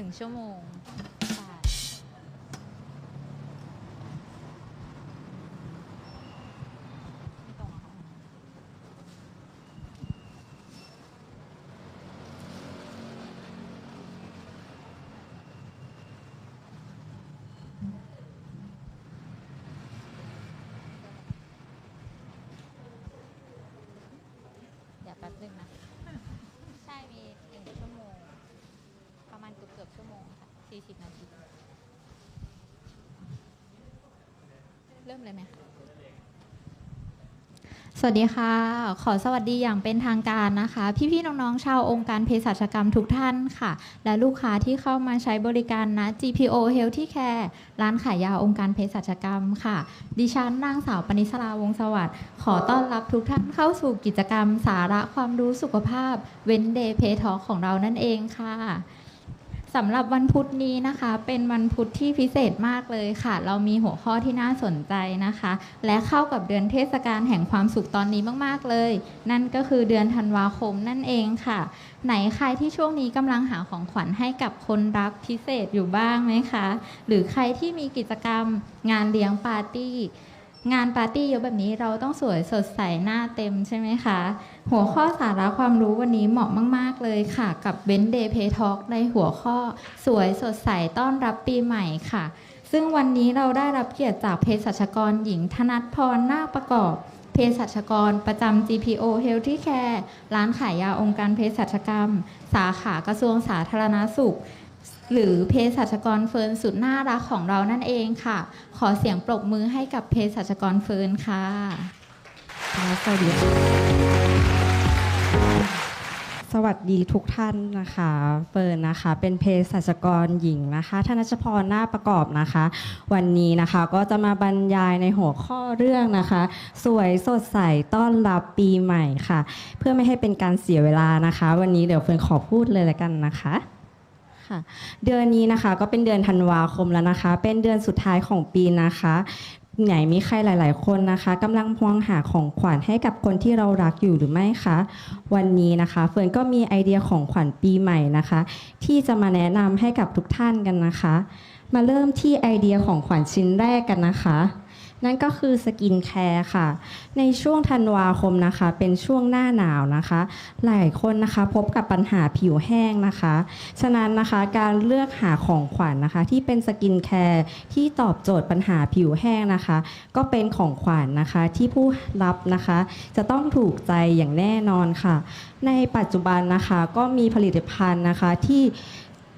1 ชั่วโมง สี่สิบนาที เริ่มเลยไหมสวัสดีค่ะ ขอสวัสดีอย่างเป็นทางการนะคะ พี่ๆน้องๆชาวองค์การเภสัชกรรมทุกท่านค่ะ และลูกค้าที่เข้ามาใช้บริการนะ GPO Healthy Care ร้านขายยาองค์การเภสัชกรรมค่ะ ดิฉันนางสาวปณิสราวงศ์สวัสดิ์ขอต้อนรับทุกท่านเข้าสู่กิจกรรม สาระความรู้สุขภาพเว้นเดย์เพทอของเรานั่นเองค่ะ สำหรับวันพุธนี้นะคะ เป็นวันพุธที่พิเศษมากเลยค่ะ เรามีหัวข้อที่น่าสนใจนะคะ และเข้ากับเดือนเทศกาลแห่งความสุขตอนนี้มากๆเลย นั่นก็คือเดือนธันวาคมนั่นเองค่ะ ไหนใครที่ช่วงนี้กำลังหาของขวัญให้กับคนรักพิเศษอยู่บ้างไหมคะ หรือใครที่มีกิจกรรมงานเลี้ยงปาร์ตี้ งานปาร์ตี้เยอะแบบนี้เราต้องสวยสดใสหน้าเต็มใช่ไหมคะ หัวข้อสาระความรู้วันนี้เหมาะมาก ๆ เลยค่ะ กับเบนเดย์เพทอกในหัวข้อสวยสดใสต้อนรับปีใหม่ค่ะ ซึ่งวันนี้เราได้รับเกียรติจากเภสัชกรหญิงธนัทพรนาคประกอบเภสัชกรประจำ GPO Healthy Care ร้านขายยาองค์การเภสัชกรรม สาขากระทรวงสาธารณสุข หรือเภสัชกรเฟิร์นสุดน่ารักของเรานั่นเองค่ะ ขอเสียงปรบมือให้กับเภสัชกรเฟิร์นค่ะสวัสดีสวัสดีทุกท่านนะคะเฟิร์นนะคะเป็นเภสัชกรหญิงนะคะธนชพรหน้าประกอบนะคะ วันนี้นะคะก็จะมาบรรยายในหัวข้อเรื่องนะคะ สวยสดใสต้อนรับปีใหม่ค่ะ เพื่อไม่ให้เป็นการเสียเวลานะคะ วันนี้เดี๋ยวเฟิร์นขอพูดเลยละกันนะคะ ค่ะเดือนนี้นะคะก็เป็นเดือนธันวาคมแล้วนะคะ เป็นเดือนสุดท้ายของปีนะคะไหนมีใครหลาย ๆ คนนะคะกำลังมองหาของขวัญให้กับคนที่เรารักอยู่หรือไม่คะ วันนี้นะคะเฟิร์นก็มีไอเดียของขวัญปีใหม่นะคะ ที่จะมาแนะนำให้กับทุกท่านกันนะคะ มาเริ่มที่ไอเดียของขวัญชิ้นแรกกันนะคะ นั่นก็คือสกินแคร์ค่ะ ในช่วงธันวาคมนะคะ เป็นช่วงหน้าหนาวนะคะ หลายคนนะคะพบกับปัญหาผิวแห้งนะคะ ฉะนั้นนะคะการเลือกหาของขวัญนะคะ ที่เป็นสกินแคร์ที่ตอบโจทย์ปัญหาผิวแห้งนะคะ ก็เป็นของขวัญนะคะที่ผู้รับนะคะ จะต้องถูกใจอย่างแน่นอนค่ะ ในปัจจุบันนะคะก็มีผลิตภัณฑ์นะคะที่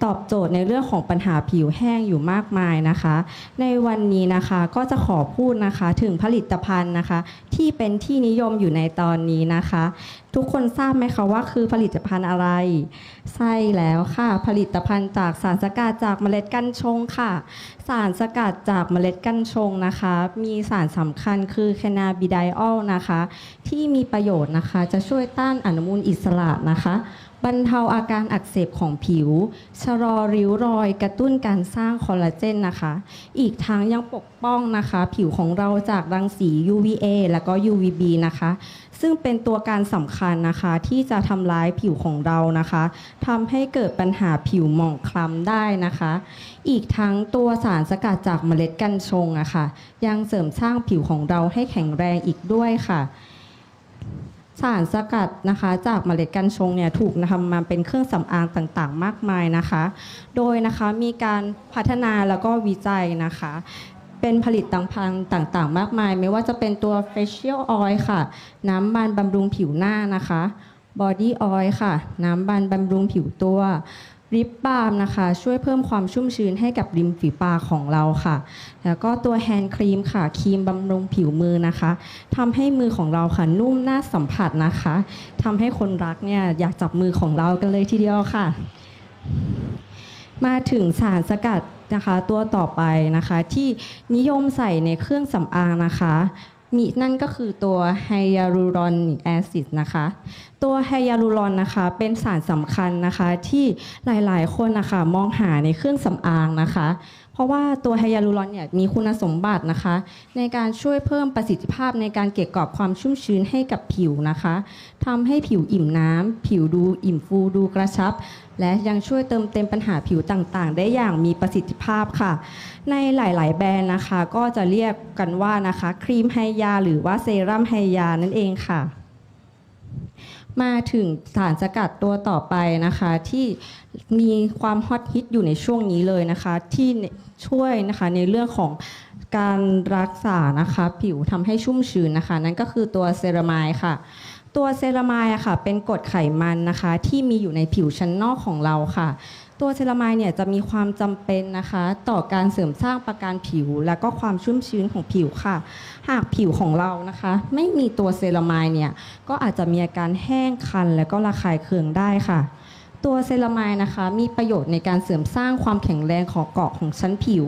ตอบโจทย์ในเรื่องของปัญหาผิวแห้งอยู่มากมายนะคะ ในวันนี้นะคะก็จะขอพูดนะคะถึงผลิตภัณฑ์นะคะ ที่เป็นที่นิยมอยู่ในตอนนี้นะคะ ทุกคนทราบไหมคะว่าคือผลิตภัณฑ์อะไรใช่แล้วค่ะ ผลิตภัณฑ์จากสารสกัดจากเมล็ดกัญชงค่ะ สารสกัดจากเมล็ดกัญชงนะคะ มีสารสำคัญคือแคนาบิไดออลนะคะ ที่มีประโยชน์นะคะ จะช่วยต้านอนุมูลอิสระนะคะ บรรเทาอาการอักเสบของผิว ชะลอริ้วรอย กระตุ้นการสร้างคอลลาเจนนะคะ อีกทั้งยังปกป้องนะคะ ผิวของเราจากรังสี UVA แล้วก็ UVB นะคะ ซึ่งเป็นตัวการสำคัญนะคะ ที่จะทำร้ายผิวของเรานะคะทำให้เกิดปัญหาผิวหมองคล้ำได้นะคะ อีกทั้งตัวสารสกัดจากเมล็ดกัญชงอะค่ะยังเสริมสร้างผิวของเราให้แข็งแรงอีกด้วยค่ะ สารสกัดนะคะ จากเมล็ดกัญชงเนี่ยถูกนำมาเป็นเครื่องสำอางต่างๆ มากมายนะคะ โดยนะคะมีการพัฒนาแล้วก็วิจัยนะคะ เป็นผลิตภัณฑ์ต่างๆ มากมาย ไม่ว่าจะเป็นตัว facial oil ค่ะ น้ำมันบำรุงผิวหน้านะคะ body oil ค่ะ น้ำมันบำรุงผิวตัว ริบบาล์มนะคะ ช่วยเพิ่มความชุ่มชื้นให้กับริมฝีปากของเราค่ะ แล้วก็ตัวแฮนด์ครีมค่ะครีมบำรุงผิวมือนะคะทำให้มือของเราค่ะนุ่มน่าสัมผัสนะคะทำให้คนรักเนี่ยอยากจับมือของเรากันเลยทีเดียวค่ะ มาถึงสารสกัดนะคะ ตัวต่อไปนะคะ ที่นิยมใส่ในเครื่องสำอางนะคะ มีนั่นก็คือตัวไฮยาลูรอนิกแอซิดนะคะ ตัวไฮยาลูรอนนะคะเป็นสารสำคัญนะคะที่หลายๆ คนนะคะมองหาในเครื่องสำอางนะคะ เพราะว่าตัวไฮยาลูรอนเนี่ยมีคุณสมบัตินะคะ ในการช่วยเพิ่มประสิทธิภาพในการเก็บกรอบความชุ่มชื้นให้กับผิวนะคะทำให้ผิวอิ่มน้ำผิวดูอิ่มฟูดูกระชับ และยังช่วยเติมเต็มปัญหาผิวต่างๆ ได้อย่างมีประสิทธิภาพค่ะ ในหลาย ๆ แบรนด์นะคะ ก็จะเรียกกันว่านะคะ ครีมไฮยา หรือว่าเซรั่มไฮยานั่นเองค่ะ มาถึงสารสกัดตัวต่อไปนะคะ ที่มีความฮอตฮิตอยู่ในช่วงนี้เลยนะคะ ที่ช่วยนะคะในเรื่องของการรักษานะคะผิวทำให้ชุ่มชื้นนะคะ นั่นก็คือตัวเซรามายค่ะ ตัวเซรามายอะค่ะเป็นกรดไขมันนะคะ ที่มีอยู่ในผิวชั้นนอกของเราค่ะ ตัวเซรามายเนี่ยจะมีความจำเป็นนะคะ ต่อการเสริมสร้างประการผิว และก็ความชุ่มชื้นของผิวค่ะ หากผิวของเรานะคะ ไม่มีตัวเซรามายเนี่ยก็อาจจะมีอาการแห้งคัน และก็ระคายเคืองได้ค่ะ ตัวเซรามายนะคะมีประโยชน์ในการเสริมสร้างความแข็งแรงของเกาะของชั้นผิว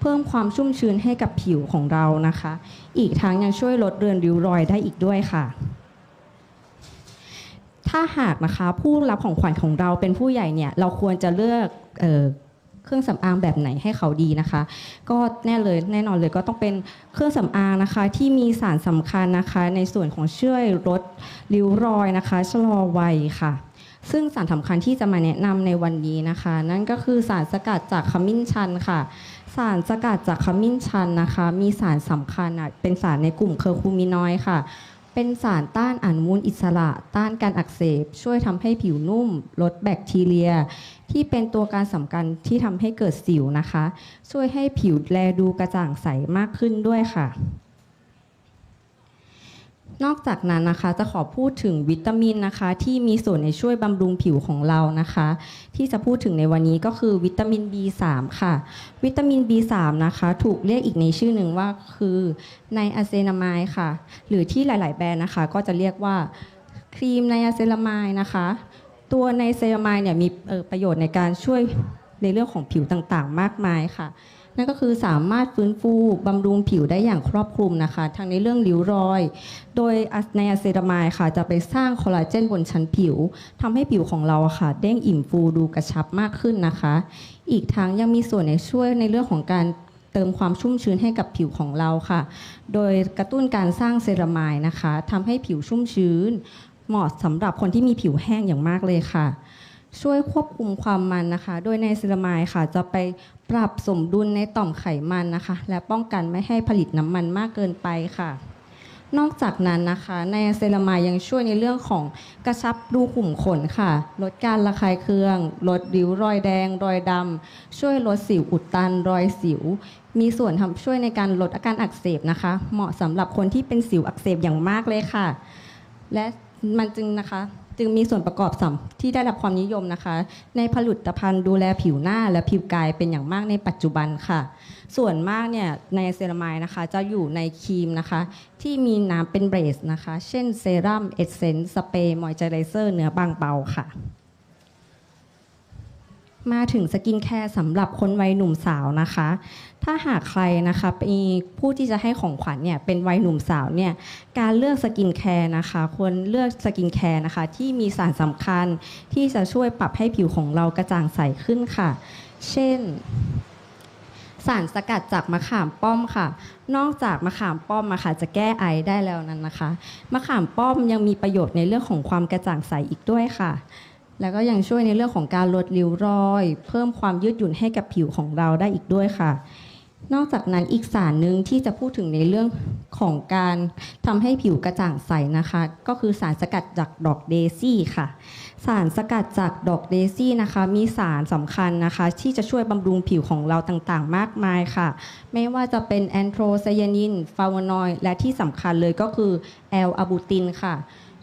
เพิ่มความชุ่มชื้นให้กับผิวของเรานะคะ อีกทั้งยังช่วยลดเรือนริ้วรอยได้อีกด้วยค่ะ ถ้าหากนะคะผู้รับของขวัญของเราเป็นผู้ใหญ่เนี่ยเราควรจะเลือกเออเครื่องสำอางแบบไหนให้เขาดีนะคะ ก็แน่เลยแน่นอนเลยก็ต้องเป็นเครื่องสำอางนะคะ ที่มีสารสำคัญนะคะ ในส่วนของช่วยลดริ้วรอยนะคะชะลอวัยค่ะ ซึ่งสารสำคัญที่จะมาแนะนำในวันนี้นะคะ นั่นก็คือสารสกัดจากขมิ้นชันค่ะ สารสกัดจากขมิ้นชันนะคะ มีสารสำคัญเป็นสารในกลุ่มเคอร์คูมินอยค่ะ เป็นสารต้านอนุมูลอิสระ ต้านการอักเสบ ช่วยทำให้ผิวนุ่ม ลดแบคทีเรีย ที่เป็นตัวการสำคัญที่ทำให้เกิดสิวนะคะ ช่วยให้ผิวแลดูกระจ่างใสมากขึ้นด้วยค่ะ นอกจากนั้นนะคะจะขอพูดถึงวิตามินนะคะ ที่มีส่วนในช่วยบำรุงผิวของเรานะคะ ที่จะพูดถึงในวันนี้ก็คือวิตามิน B3 ค่ะ วิตามิน B3 นะคะ ถูกเรียกอีกในชื่อหนึ่งว่าคือไนอะเซนามายค่ะ หรือที่หลาย ๆ แบรนด์นะคะ ก็จะเรียกว่าครีมไนอะเซนามายนะคะ ตัวไนอะเซนามายเนี่ยมีประโยชน์ในการช่วยในเรื่องของผิวต่างๆ มากมายค่ะ นั่นก็คือสามารถฟื้นฟูบำรุงผิวได้อย่างครอบคลุมนะคะ ทั้งในเรื่องริ้วรอย โดยในอะเซรามายค่ะจะไปสร้างคอลลาเจนบนชั้นผิวทำให้ผิวของเราค่ะ เด้งอิ่มฟูดูกระชับมากขึ้นนะคะ อีกทั้งยังมีส่วนในช่วยในเรื่องของการเติมความชุ่มชื้นให้กับผิวของเราค่ะ โดยกระตุ้นการสร้างเซรามายนะคะทำให้ผิวชุ่มชื้น เหมาะสำหรับคนที่มีผิวแห้งอย่างมากเลยค่ะ ช่วยควบคุมความมันนะคะ โดยในเซรามายค่ะ จะไป ปรับสมดุลในต่อมไขมันนะคะ และป้องกันไม่ให้ผลิตน้ำมันมากเกินไปค่ะ นอกจากนั้นนะคะในเซรามายยังช่วยในเรื่องของกระชับรูขุมขนค่ะ ลดการระคายเคือง ลดริ้วรอยแดง รอยดำช่วยลดสิวอุดตัน รอยสิว มีส่วนทำช่วยในการลดอาการอักเสบนะคะ เหมาะสำหรับคนที่เป็นสิวอักเสบอย่างมากเลยค่ะ และมันจึงนะคะ จึงมีส่วนประกอบสำที่ได้รับความนิยมนะคะ ในผลิตภัณฑ์ดูแลผิวหน้าและผิวกายเป็นอย่างมากในปัจจุบันค่ะ ส่วนมากเนี่ยในเซรามายนะคะ จะอยู่ในครีมนะคะ ที่มีน้ำเป็นเบสนะคะ เช่นเซรั่มเอเซนส์สเปรย์มอยเจอไรเซอร์เนื้อบางเบาค่ะ มาถึงสกินแคร์สำหรับคนวัยหนุ่มสาวนะคะ ถ้าหากใครนะคะมีผู้ที่จะให้ของขวัญเนี่ยเป็นวัยหนุ่มสาวเนี่ยการเลือกสกินแคร์นะคะควรเลือกสกินแคร์นะคะที่มีสารสำคัญที่จะช่วยปรับให้ผิวของเรากระจ่างใสขึ้นค่ะ เช่นสารสกัดจากมะขามป้อมค่ะ นอกจากมะขามป้อมมาค่ะจะแก้ไอได้แล้วนั้นนะคะ มะขามป้อมยังมีประโยชน์ในเรื่องของความกระจ่างใสอีกด้วยค่ะ แล้วก็ยังช่วยในเรื่องของการลดริ้วรอย เพิ่มความยืดหยุ่นให้กับผิวของเราได้อีกด้วยค่ะ นอกจากนั้นอีกสารหนึ่งที่จะพูดถึงในเรื่องของการทำให้ผิวกระจ่างใสนะคะ ก็คือสารสกัดจากดอกเดซี่ค่ะ สารสกัดจากดอกเดซี่นะคะ มีสารสำคัญนะคะ ที่จะช่วยบำรุงผิวของเราต่างๆ มากมายค่ะ ไม่ว่าจะเป็นแอนโทรไซยานินฟลาวโนอยด์และที่สำคัญเลยก็คือแอลอะบูตินค่ะ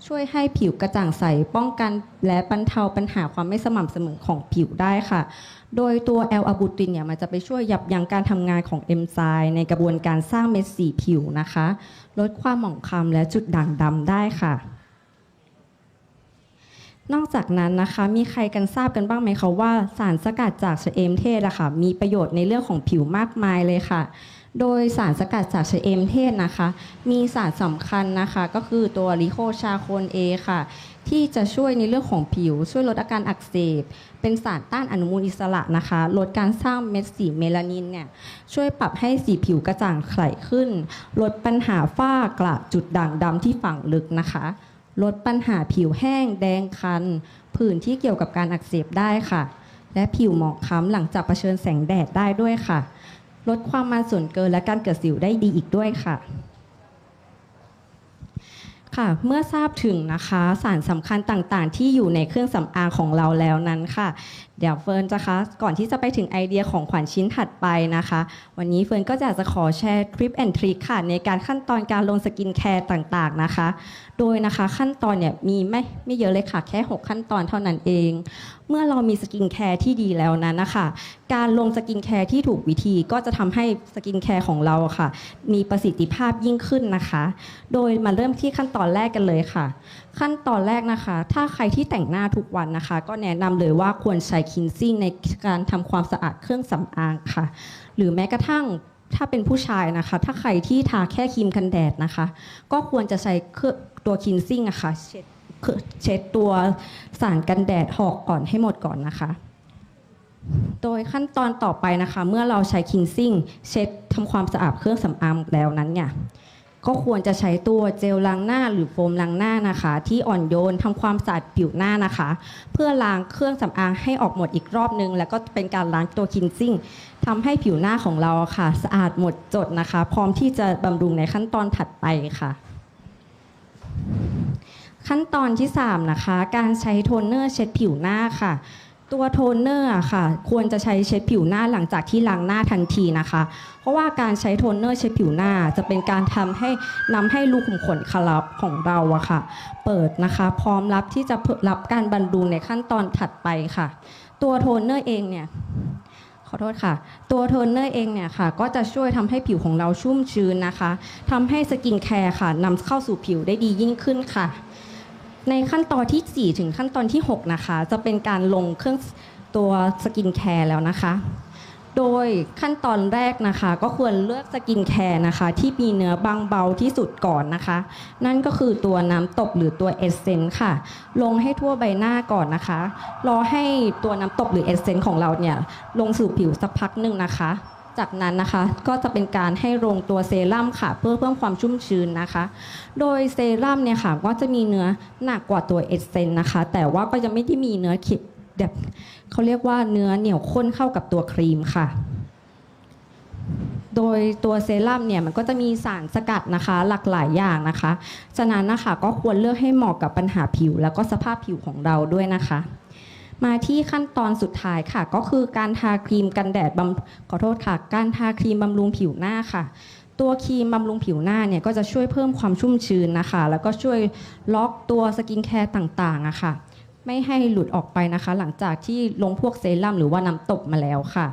ช่วยให้ผิวกระจ่างใส ป้องกันและบรรเทาปัญหาความไม่สม่ำเสมอของผิวได้ค่ะ โดยตัวแอลอะบูตินเนี่ยมันจะไปช่วยยับยั้งการทำงานของเอนไซม์ในกระบวนการสร้างเม็ดสีผิวนะคะ ลดความหมองคล้ำและจุดด่างดำได้ค่ะ นอกจากนั้นนะคะมีใครกันทราบกันบ้างไหมคะว่าสารสกัดจากชะเอมเทศอะค่ะมีประโยชน์ในเรื่องของผิวมากมายเลยค่ะ โดยสารสกัดจากชะเอมเทศนะคะ มีสารสำคัญนะคะก็คือตัวลิโคชาโคนเอค่ะ ที่จะช่วยในเรื่องของผิว ช่วยลดอาการอักเสบ เป็นสารต้านอนุมูลอิสระนะคะ ลดการสร้างเม็ดสีเมลานินเนี่ยช่วยปรับให้สีผิวกระจ่างใสขึ้น ลดปัญหาฝ้ากระจุดด่างดำที่ฝังลึกนะคะ ลดปัญหาผิวแห้งแดงคัน ผื่นที่เกี่ยวกับการอักเสบได้ค่ะ และผิวหมองคล้ำหลังจากเผชิญแสงแดดได้ด้วยค่ะ ลดความมันส่วนเกินและการเกิดสิวได้ดีอีกด้วยค่ะ ค่ะ เมื่อทราบถึงนะคะสารสำคัญต่างๆ ที่อยู่ในเครื่องสำอางของเราแล้วนั้นค่ะ เดี๋ยวเฟิร์นจะคะ ก่อนที่จะไปถึงไอเดียของขวัญชิ้นถัดไปนะคะ วันนี้เฟิร์นก็จะจะขอแชร์ทริปแอนทริคค่ะ ในการขั้นตอนการลงสกินแคร์ต่างๆนะคะ โดยนะคะขั้นตอนเนี่ยมีไม่ไม่เยอะเลยค่ะ แค่ 6 ขั้นตอนเท่านั้นเอง เมื่อเรามีสกินแคร์ที่ดีแล้วนั้นนะคะการลงสกินแคร์ที่ถูกวิธีก็จะทำให้สกินแคร์ของเราค่ะ มีประสิทธิภาพยิ่งขึ้นนะคะ โดยมาเริ่มที่ขั้นตอนอนแรกกันเลยค่ะ ขั้นตอนแรกนะคะ ถ้าใครที่แต่งหน้าทุกวันนะคะ ก็แนะนำเลยว่าควรใช้คินซิ่งในการทำความสะอาดเครื่องสำอางค่ะ หรือแม้กระทั่งถ้าเป็นผู้ชายนะคะ ถ้าใครที่ทาแค่ครีมกันแดดนะคะ ก็ควรจะใช้เครื่องตัวคินซิ่งอะค่ะเช็ดตัวสารกันแดดออกก่อนให้หมดก่อนนะคะ โดยขั้นตอนต่อไปนะคะ เมื่อเราใช้คินซิ่งเช็ดทำความสะอาดเครื่องสำอางแล้วนั้นเนี่ย ก็ควรจะใช้ตัวเจลล้างหน้าหรือโฟมล้างหน้านะคะ ที่อ่อนโยนทำความสะอาดผิวหน้านะคะ เพื่อล้างเครื่องสำอางให้ออกหมดอีกรอบนึง แล้วก็เป็นการล้างตัวคินซิ่งทำให้ผิวหน้าของเราค่ะ สะอาดหมดจดนะคะ พร้อมที่จะบำรุงในขั้นตอนถัดไปค่ะขั้นตอนที่ 3 นะคะ การใช้โทนเนอร์เช็ดผิวหน้าค่ะ ตัวโทนเนอร์อะค่ะ ควรจะใช้เช็ดผิวหน้าหลังจากที่ล้างหน้าทันทีนะคะ เพราะว่าการใช้โทนเนอร์เช็ดผิวหน้าจะเป็นการทำให้นำให้รูขุมขนคลับของเราอะค่ะ เปิดนะคะ พร้อมรับที่จะรับการบรรลุในขั้นตอนถัดไปค่ะ ตัวโทนเนอร์เองเนี่ยขอโทษค่ะ ตัวโทนเนอร์เองเนี่ยค่ะ ก็จะช่วยทำให้ผิวของเราชุ่มชื้นนะคะทำให้สกินแคร์ค่ะนำเข้าสู่ผิวได้ดียิ่งขึ้นค่ะ ในขั้นตอนที่ 4 ถึงขั้นตอนที่ 6 นะคะ จะเป็นการลงเครื่องตัวสกินแคร์แล้วนะคะ โดยขั้นตอนแรกนะคะ ก็ควรเลือกสกินแคร์นะคะ ที่มีเนื้อบางเบาที่สุดก่อนนะคะ นั่นก็คือตัวน้ำตบหรือตัวเอสเซนต์ค่ะ ลงให้ทั่วใบหน้าก่อนนะคะ รอให้ตัวน้ำตบหรือเอสเซนต์ของเราเนี่ยลงสู่ผิวสักพักหนึ่งนะคะ จากนั้นนะคะก็จะเป็นการให้ลงตัวเซรั่มค่ะ เพื่อเพิ่มความชุ่มชื้นนะคะ โดยเซรั่มเนี่ยค่ะก็จะมีเนื้อหนักกว่าตัวเอสเซนต์นะคะ แต่ว่าก็จะไม่ได้มีเนื้อขิดแบบเขาเรียกว่าเนื้อเหนียวข้นเข้ากับตัวครีมค่ะ โดยตัวเซรั่มเนี่ยมันก็จะมีสารสกัดนะคะ หลากหลายอย่างนะคะ ฉะนั้นนะคะก็ควรเลือกให้เหมาะกับปัญหาผิว แล้วก็สภาพผิวของเราด้วยนะคะ มาที่ขั้นตอนสุดท้ายค่ะ ก็คือการทาครีมกันแดดบำขอโทษค่ะ การทาครีมบำรุงผิวหน้าค่ะ ตัวครีมบำรุงผิวหน้าเนี่ยก็จะช่วยเพิ่มความชุ่มชื้นนะคะ แล้วก็ช่วยล็อกตัวสกินแคร์ต่างๆอะค่ะ ไม่ให้หลุดออกไปนะคะ หลังจากที่ลงพวกเซรั่มหรือว่าน้ำตบมาแล้วค่ะ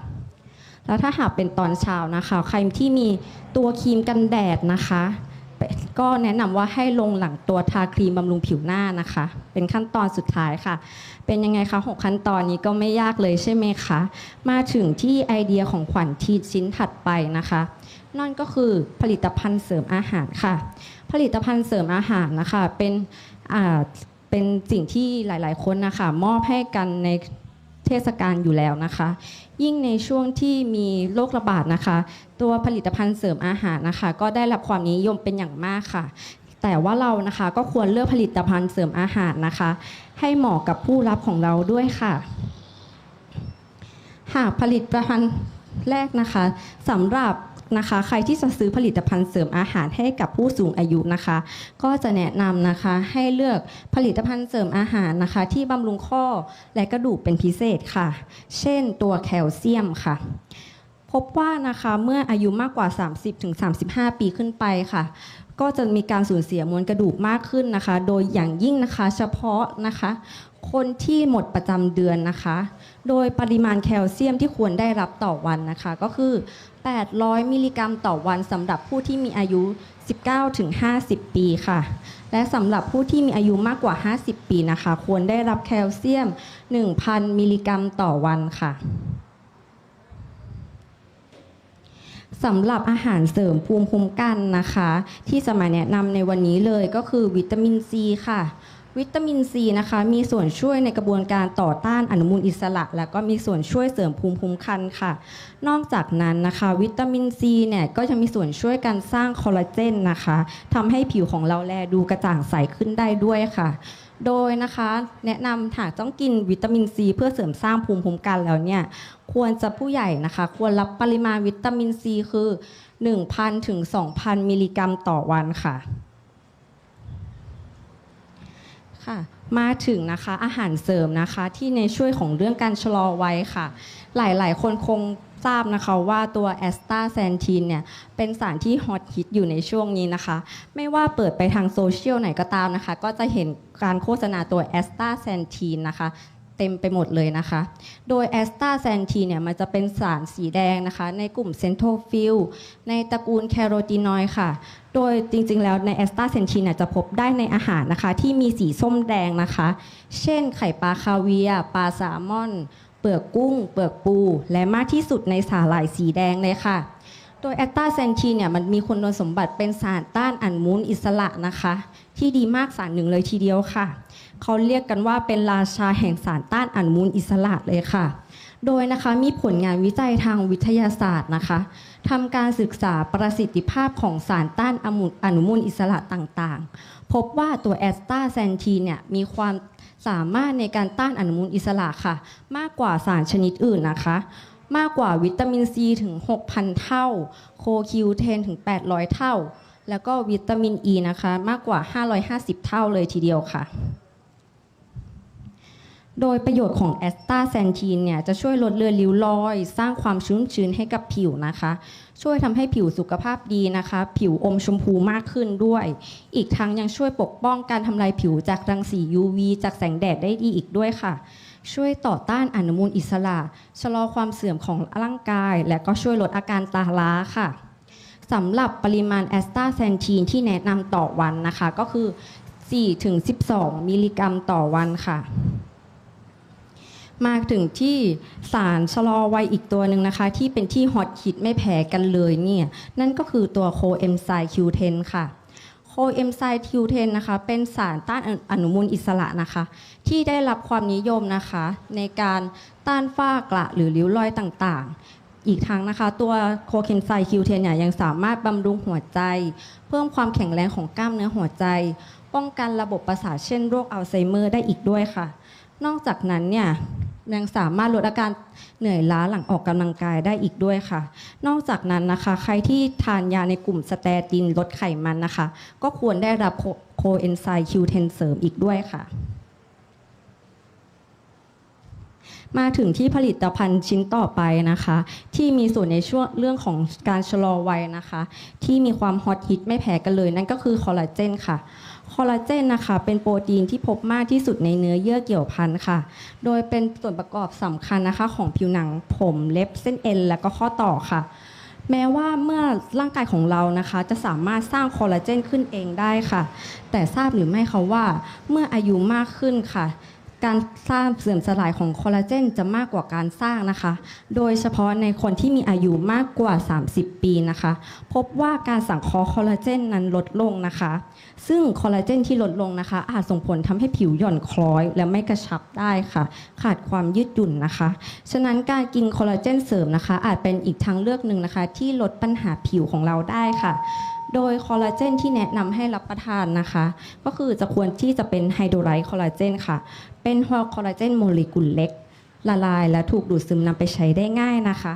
แล้วถ้าหากเป็นตอนเช้านะคะ ใครที่มีตัวครีมกันแดดนะคะ ก็แนะนำว่าให้ลงหลังตัวทาครีมบำรุงผิวหน้านะคะ เป็นขั้นตอนสุดท้ายค่ะ เป็นยังไงคะหกขั้นตอนนี้ก็ไม่ยากเลยใช่ไหมคะ มาถึงที่ไอเดียของขวัญทีชิ้นถัดไปนะคะ นั่นก็คือผลิตภัณฑ์เสริมอาหารค่ะ ผลิตภัณฑ์เสริมอาหารนะคะเป็นอ่าเป็นสิ่งที่หลาย ๆ คนนะคะมอบให้กันในเทศกาลอยู่แล้วนะคะ ยิ่งในช่วงที่มีโรคระบาดนะคะ ตัวผลิตภัณฑ์เสริมอาหารนะคะ ก็ได้รับความนิยมเป็นอย่างมากค่ะ แต่ว่าเรานะคะก็ควรเลือกผลิตภัณฑ์เสริมอาหารนะคะ ให้เหมาะกับผู้รับของเราด้วยค่ะ หากผลิตภัณฑ์แรกนะคะสำหรับ นะคะ ใครที่จะซื้อผลิตภัณฑ์เสริมอาหารให้กับผู้สูงอายุนะคะ ก็จะแนะนำนะคะให้เลือกผลิตภัณฑ์เสริมอาหารนะคะ ที่บำรุงข้อและกระดูกเป็นพิเศษค่ะ เช่นตัวแคลเซียมค่ะ พบว่านะคะเมื่ออายุมากกว่า 30-35 ปีขึ้นไปค่ะ ก็จะมีการสูญเสียมวลกระดูกมากขึ้นนะคะ โดยอย่างยิ่งนะคะเฉพาะนะคะ คนที่หมดประจำเดือนนะคะ โดยปริมาณแคลเซียมที่ควรได้รับต่อวันนะคะ ก็คือ 800 มิลลิกรัมต่อวันสำหรับผู้ที่มีอายุ 19-50 ปีค่ะ และสำหรับผู้ที่มีอายุมากกว่า 50 ปีนะคะ ควรได้รับแคลเซียม 1,000 มิลลิกรัมต่อวันค่ะ สำหรับอาหารเสริมภูมิคุ้มกันนะคะ ที่จะมาแนะนำในวันนี้เลยก็คือวิตามินซีค่ะ วิตามินซีนะคะ มีส่วนช่วยในกระบวนการต่อต้านอนุมูลอิสระ แล้วก็มีส่วนช่วยเสริมภูมิคุ้มกันค่ะ นอกจากนั้นนะคะ วิตามินซีเนี่ยก็จะมีส่วนช่วยการสร้างคอลลาเจนนะคะทำให้ผิวของเราแลดูกระจ่างใสขึ้นได้ด้วยค่ะ โดยนะคะแนะนำหากต้องกินวิตามินซีเพื่อเสริมสร้างภูมิคุ้มกันแล้วเนี่ยควรจะผู้ใหญ่นะคะ ควรรับปริมาณวิตามินซีคือ 1,000ถึง2,000 มิลลิกรัมต่อวันค่ะค่ะ มาถึงนะคะอาหารเสริมนะคะที่ในช่วยของเรื่องการชะลอวัยค่ะ หลายๆ คนคง ทราบนะคะว่าตัวแอสตาแซนทีนเนี่ยเป็นสารที่ฮอตฮิตอยู่ในช่วงนี้นะคะ ไม่ว่าเปิดไปทางโซเชียลไหนก็ตามนะคะ ก็จะเห็นการโฆษณาตัวแอสตาแซนทีนนะคะเต็มไปหมดเลยนะคะ โดยแอสตาแซนทีเนี่ยมันจะเป็นสารสีแดงนะคะ ในกลุ่มเซนโทฟิลในตระกูลแคโรทีนอยค่ะ โดยจริงๆแล้วในแอสตาเซนทีนจะพบได้ในอาหารนะคะ ที่มีสีส้มแดงนะคะ เช่นไข่ปลาคาเวียปลาแซลมอน เปลือกกุ้ง เปลือกปู และมากที่สุดในสาหร่ายสีแดงเลยค่ะ โดยแอตตาเซนทีนเนี่ยมันมีคุณสมบัติเป็นสารต้านอนุมูลอิสระนะคะ ที่ดีมากสารหนึ่งเลยทีเดียวค่ะ เขาเรียกกันว่าเป็นราชาแห่งสารต้านอนุมูลอิสระเลยค่ะ โดยนะคะมีผลงานวิจัยทางวิทยาศาสตร์นะคะ ทำการศึกษาประสิทธิภาพของสารต้านอนุมูลอิสระต่างๆ พบว่าตัวแอสตาแซนทีเนี่ยมีความสามารถในการต้านอนุมูลอิสระค่ะ มากกว่าสารชนิดอื่นนะคะ มากกว่าวิตามินซีถึง 6,000 เท่า โคคิวเทนถึง 800 เท่า แล้วก็วิตามินอ e ีนะคะ มากกว่า 550 เท่าเลยทีเดียวค่ะ โดยประโยชน์ของแอสตาแซนทีนเนี่ยจะช่วยลดเลือนริ้วรอย สร้างความชุ่มชื้นให้กับผิวนะคะ ช่วยทำให้ผิวสุขภาพดีนะคะ ผิวอมชมพูมากขึ้นด้วย อีกทั้งยังช่วยปกป้องการทำลายผิวจากรังสี UV จากแสงแดดได้ดีอีกด้วยค่ะ ช่วยต่อต้านอนุมูลอิสระ ชะลอความเสื่อมของร่างกาย และก็ช่วยลดอาการตาล้าค่ะสำหรับปริมาณแอสตาแซนทีนที่แนะนำต่อวันนะคะก็คือ4-12 มิลลิกรัมต่อวันค่ะ มาถึงที่สารชะลอวัยอีกตัวหนึ่งนะคะ ที่เป็นที่ฮอตฮิตไม่แพ้กันเลยเนี่ยนั่นก็คือตัวโคเอนไซม์ Q10 ค่ะโคเอนไซม์ Q10 นะคะเป็นสารต้านอนุมูลอิสระนะคะ ที่ได้รับความนิยมนะคะ ในการต้านฝ้ากระหรือริ้วรอยต่างๆ อีกทั้งนะคะ ตัวโคเคนไซม์ Q10 เนี่ยยังสามารถบำรุงหัวใจ เพิ่มความแข็งแรงของกล้ามเนื้อหัวใจ ป้องกันระบบประสาทเช่นโรคอัลไซเมอร์ได้อีกด้วยค่ะ นอกจากนั้นเนี่ย ยังสามารถลดอาการเหนื่อยล้าหลังออกกำลังกายได้อีกด้วยค่ะ นอกจากนั้นนะคะ ใครที่ทานยาในกลุ่มสเตตินลดไขมันนะคะ ก็ควรได้รับโคโคเอนไซม์ Q10 เสริมอีกด้วยค่ะ มาถึงที่ผลิตภัณฑ์ชิ้นต่อไปนะคะ ที่มีส่วนในช่วงเรื่องของการชะลอวัยนะคะ ที่มีความฮอตฮิตไม่แพ้กันเลยนั่นก็คือคอลลาเจนค่ะ คอลลาเจนนะคะเป็นโปรตีนที่พบมากที่สุดในเนื้อเยื่อเกี่ยวพันค่ะ โดยเป็นส่วนประกอบสำคัญนะคะ ของผิวหนังผมเล็บเส้นเอ็น และก็ข้อต่อค่ะ แม้ว่าเมื่อร่างกายของเรานะคะ จะสามารถสร้างคอลลาเจนขึ้นเองได้ค่ะ แต่ทราบหรือไม่คะว่าเมื่ออายุมากขึ้นค่ะ การสร้างเสื่อมสลายของคอลลาเจนจะมากกว่าการสร้างนะคะ โดยเฉพาะในคนที่มีอายุมากกว่า 30 ปีนะคะ พบว่าการสังเคราะห์คอลลาเจนนั้นลดลงนะคะ ซึ่งคอลลาเจนที่ลดลงนะคะ อาจส่งผลทำให้ผิวหย่อนคล้อย และไม่กระชับได้ค่ะ ขาดความยืดหยุ่นนะคะ ฉะนั้นการกินคอลลาเจนเสริมนะคะ อาจเป็นอีกทางเลือกหนึ่งนะคะ ที่ลดปัญหาผิวของเราได้ค่ะ โดยคอลลาเจนที่แนะนำให้รับประทานนะคะ ก็คือจะควรที่จะเป็นไฮโดรไลท์คอลลาเจนค่ะ เป็นคอลลาเจนโมเลกุลเล็ก ละลายและถูกดูดซึมนำไปใช้ได้ง่ายนะคะ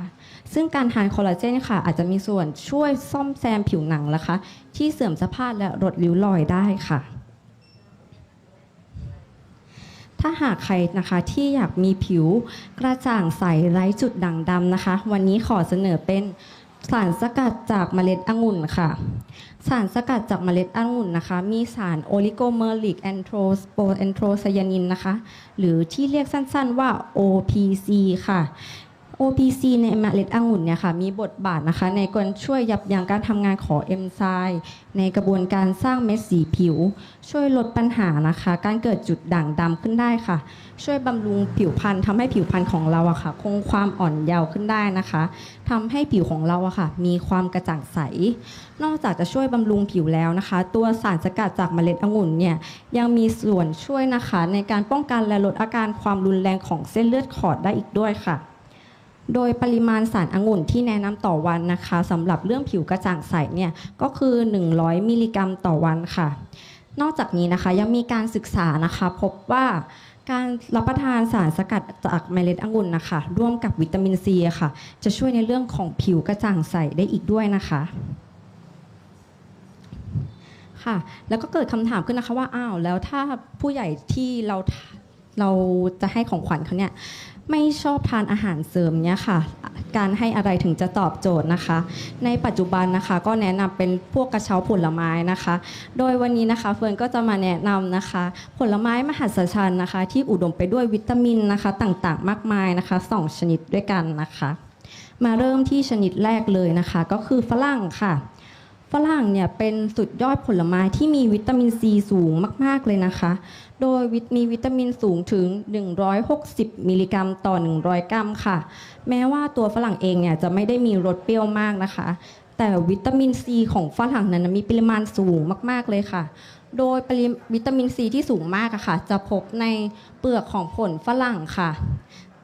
ซึ่งการทานคอลลาเจนค่ะ อาจจะมีส่วนช่วยซ่อมแซมผิวหนังนะคะ ที่เสื่อมสภาพและลดริ้วรอยได้ค่ะถ้าหากใครนะคะที่อยากมีผิวกระจ่างใสไร้จุดด่างดำนะคะ วันนี้ขอเสนอเป็น สารสกัดจากเมล็ดองุ่นค่ะ สารสกัดจากเมล็ดองุ่นนะคะ มีสารโอลิโกเมอริกแอนโทรสโปแอนโทรไซยานินนะคะ หรือที่เรียกสั้นๆว่า OPC ค่ะ OPC ในเมล็ดองุ่นเนี่ยค่ะมีบทบาทนะคะ ในการช่วยยับยั้งการทำงานของเอนไซม์ในกระบวนการสร้างเม็ดสีผิว ช่วยลดปัญหานะคะ การเกิดจุดด่างดำขึ้นได้ค่ะ ช่วยบำรุงผิวพรรณทำให้ผิวพรรณของเราอะค่ะ คงความอ่อนเยาว์ขึ้นได้นะคะทำให้ผิวของเราอะค่ะ มีความกระจ่างใส นอกจากจะช่วยบำรุงผิวแล้วนะคะ ตัวสารสกัดจากเมล็ดองุ่นเนี่ยยังมีส่วนช่วยนะคะ ในการป้องกันและลดอาการความรุนแรงของเส้นเลือดขอดได้อีกด้วยค่ะ โดยปริมาณสารองุ่นที่แนะนำต่อวันนะคะสำหรับเรื่องผิวกระจ่างใสเนี่ยก็คือ 100 มิลลิกรัมต่อวันค่ะ นอกจากนี้นะคะยังมีการศึกษานะคะพบว่าการรับประทานสารสกัดจากเมล็ดองุ่นนะคะ ร่วมกับวิตามินซีค่ะ จะช่วยในเรื่องของผิวกระจ่างใสได้อีกด้วยนะคะค่ะแล้วก็เกิดคำถามขึ้นนะคะว่าอ้าวแล้วถ้าผู้ใหญ่ที่เราเราจะให้ของขวัญเขาเนี่ย ไม่ชอบทานอาหารเสริมเนี่ยค่ะ การให้อะไรถึงจะตอบโจทย์นะคะ ในปัจจุบันนะคะก็แนะนำเป็นพวกกระเช้าผลไม้นะคะ โดยวันนี้นะคะเฟิร์นก็จะมาแนะนำนะคะ ผลไม้มหัศจรรย์นะคะ ที่อุดมไปด้วยวิตามินนะคะ ต่างๆ มากมายนะคะสองชนิดด้วยกันนะคะ มาเริ่มที่ชนิดแรกเลยนะคะ ก็คือฝรั่งค่ะ ฝรั่งเนี่ยเป็นสุดยอดผลไม้ที่มีวิตามินซีสูงมาก ๆ เลยนะคะ โดยวิตมีวิตามินสูงถึง 160 มิลลิกรัมต่อ 100 กรัมค่ะ แม้ว่าตัวฝรั่งเองเนี่ยจะไม่ได้มีรสเปรี้ยวมากนะคะ แต่วิตามินซีของฝรั่งนั้นมีปริมาณสูงมาก ๆ เลยค่ะ โดยปริวิตามินซีที่สูงมากอะค่ะ จะพบในเปลือกของผลฝรั่งค่ะ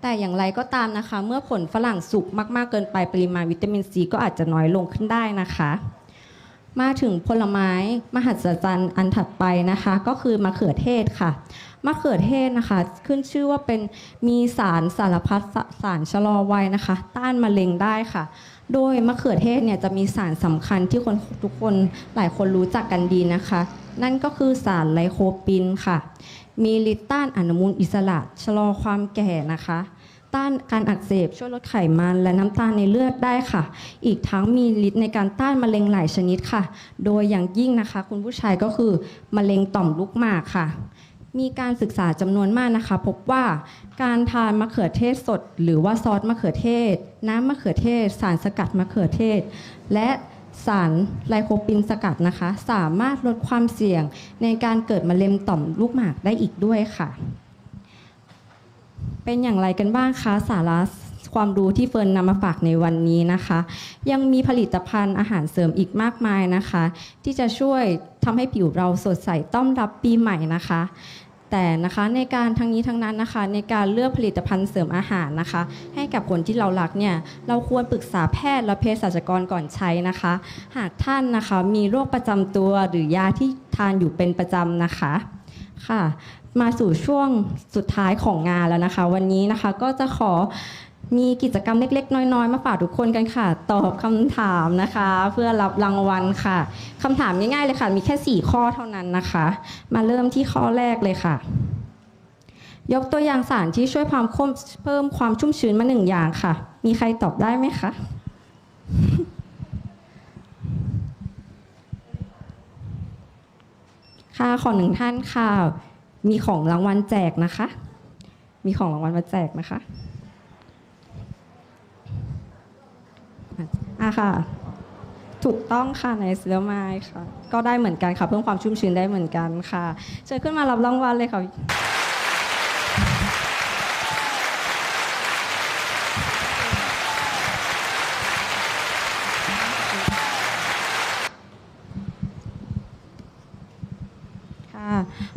แต่อย่างไรก็ตามนะคะ เมื่อผลฝรั่งสุกมาก ๆ เกินไปปริมาณวิตามินซีก็อาจจะน้อยลงขึ้นได้นะคะ มาถึงผลไม้มหัศจรรย์อันถัดไปนะคะ ก็คือมะเขือเทศค่ะมะเขือเทศนะคะ ขึ้นชื่อว่าเป็นมีสารสารพัดสสารชะลอวัยนะคะ ต้านมะเร็งได้ค่ะ โดยมะเขือเทศเนี่ยจะมีสารสำคัญที่คนทุกคนหลายคนรู้จักกันดีนะคะ นั่นก็คือสารไลโคปินค่ะ มีฤทธิ์ต้านอนุมูลอิสระชะลอความแก่นะคะ ต้านการอักเสบ ช่วยลดไขมันและน้ำตาลในเลือดได้ค่ะ อีกทั้งมีฤทธิ์ในการต้านมะเร็งหลายชนิดค่ะ โดยอย่างยิ่งนะคะ คุณผู้ชายก็คือมะเร็งต่อมลูกหมากค่ะ มีการศึกษาจำนวนมากนะคะ พบว่าการทานมะเขือเทศสด หรือว่าซอสมะเขือเทศ น้ำมะเขือเทศ สารสกัดมะเขือเทศ และสารไลโคปินสกัดนะคะ สามารถลดความเสี่ยงในการเกิดมะเร็งต่อมลูกหมากได้อีกด้วยค่ะ เป็นอย่างไรกันบ้างคะสาระความรู้ที่เฟิร์นนำมาฝากในวันนี้นะคะ ยังมีผลิตภัณฑ์อาหารเสริมอีกมากมายนะคะ ที่จะช่วยทำให้ผิวเราสดใสต้อนรับปีใหม่นะคะ แต่นะคะในการทั้งนี้ทั้งนั้นนะคะ ในการเลือกผลิตภัณฑ์เสริมอาหารนะคะ ให้กับคนที่เรารักเนี่ยเราควรปรึกษาแพทย์และเภสัชกรก่อนใช้นะคะ หากท่านนะคะมีโรคประจำตัวหรือยาที่ทานอยู่เป็นประจำนะคะค่ะ มาสู่ช่วงสุดท้ายของงานแล้วนะคะ วันนี้นะคะก็จะขอมีกิจกรรมเล็กๆ น้อยๆ มาฝากทุกคนกันค่ะ ตอบคำถามนะคะ เพื่อรับรางวัลค่ะคำถามง่ายๆเลยค่ะ มีแค่ 4 ข้อเท่านั้นนะคะ มาเริ่มที่ข้อแรกเลยค่ะ ยกตัวอย่างสารที่ช่วยความข้มเพิ่มความชุ่มชื้นมาหนึ่งอย่างค่ะ มีใครตอบได้ไหมคะค่ะขอหนึ่งท่านค่ะ มีของรางวัลแจกนะคะ มีของรางวัลมาแจกนะคะอะค่ะ ถูกต้องค่ะในเซลไมค่ะ ก็ได้เหมือนกันค่ะ เพิ่มความชุ่มชื้นได้เหมือนกันค่ะ เชิญขึ้นมารับรางวัลเลยค่ะ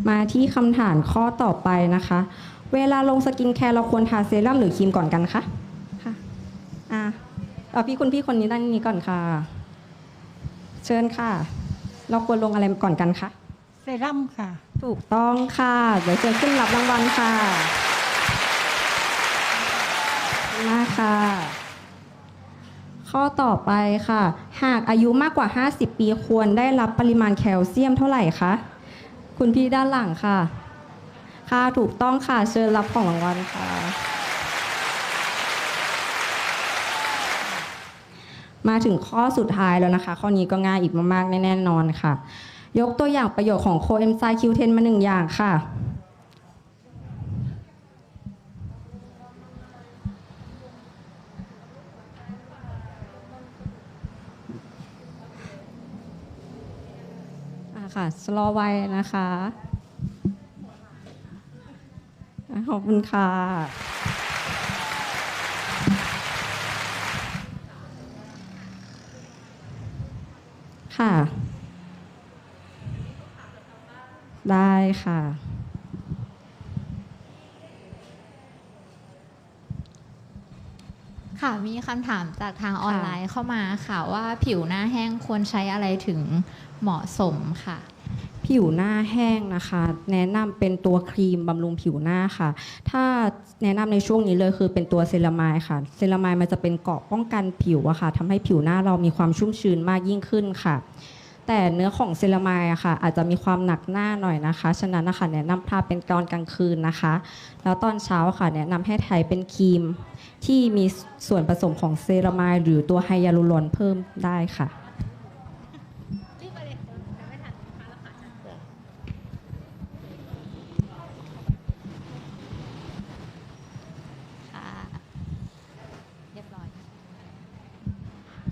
มาที่คำถามข้อต่อไปนะคะ เวลาลงสกินแคร์เราควรทาเซรั่มหรือครีมก่อนกันคะค่ะอะเอาพี่คุณพี่คนนี้ด้านนี้ก่อนค่ะ เชิญค่ะ เราควรลงอะไรก่อนกันคะเซรั่มค่ะ ถูกต้องค่ะ เดี๋ยวเชิญขึ้นรับรางวัลค่ะขอบคุณมากค่ะ ข้อต่อไปค่ะ หากอายุมากกว่า 50 ปีควรได้รับปริมาณแคลเซียมเท่าไหร่คะ คุณพี่ด้านหลังค่ะ ค่ะถูกต้องค่ะเชิญรับของรางวัลค่ะ มาถึงข้อสุดท้ายแล้วนะคะ ข้อนี้ก็ง่ายอีกมากๆแน่ๆนอนค่ะ ยกตัวอย่างประโยชน์ของโคเอนไซม์ Q10 มาหนึ่งอย่างค่ะ ค่ะสโลไวนะคะ ขอบคุณค่ะ ค่ะ ได้ค่ะ ค่ะมีคำถามจากทางออนไลน์เข้ามาค่ะว่าผิวหน้าแห้งควรใช้อะไรถึงเหมาะสมค่ะ ผิวหน้าแห้งนะคะ แนะนำเป็นตัวครีมบำรุงผิวหน้าค่ะ ถ้าแนะนำในช่วงนี้เลยคือเป็นตัวเซรามายค่ะ เซรามายมันจะเป็นเกราะป้องกันผิวอะค่ะทำให้ผิวหน้าเรามีความชุ่มชื้นมากยิ่งขึ้นค่ะ แต่เนื้อของเซรามายอะค่ะ อาจจะมีความหนักหน้าหน่อยนะคะ ฉะนั้นนะคะแนะนำทาเป็นตอนกลางคืนนะคะ แล้วตอนเช้าค่ะ แนะนำให้ใช้เป็นครีม ที่มีส่วนผสมของเซรามายหรือตัวไฮยาลูรอนเพิ่มได้ค่ะเรียบร้อย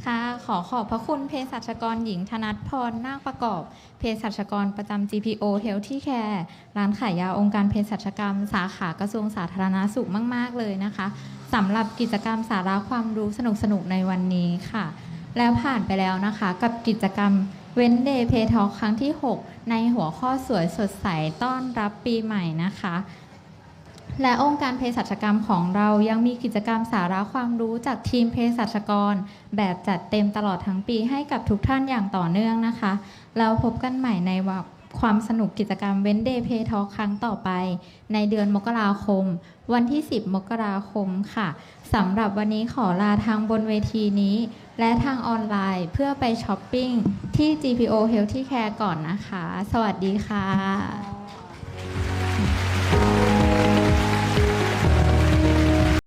ค่ะ ขอขอบพระคุณเภสัชกรหญิงธนัทพรนาคประกอบเภสัชกรประจำ GPO Healthy Care ร้านขายยาองค์การเภสัชกรรม สาขากระทรวงสาธารณาสุขมาก ๆ เลยนะคะสำหรับกิจกรรมสาระความรู้สนุกๆในวันนี้ค่ะ แล้วผ่านไปแล้วนะคะ กับกิจกรรมเว้นเดย์เพทอครั้งที่ 6 ในหัวข้อสวยสดใสต้อนรับปีใหม่นะคะ และองค์การเภสัชกรรมของเรายังมีกิจกรรมสาระความรู้จากทีมเภสัชกร แบบจัดเต็มตลอดทั้งปีให้กับทุกท่านอย่างต่อเนื่องนะคะแล้วพบกันใหม่ในวความสนุกกิจกรรมเว้นเดย์เพทอครั้งต่อไป ในเดือนมกราคม วันที่ 10 มกราคมค่ะสำหรับวันนี้ขอลาทางบนเวทีนี้ และทางออนไลน์เพื่อไปช้อปปิ้งที่ GPO Healthy Care ก่อนนะคะ สวัสดีค่ะ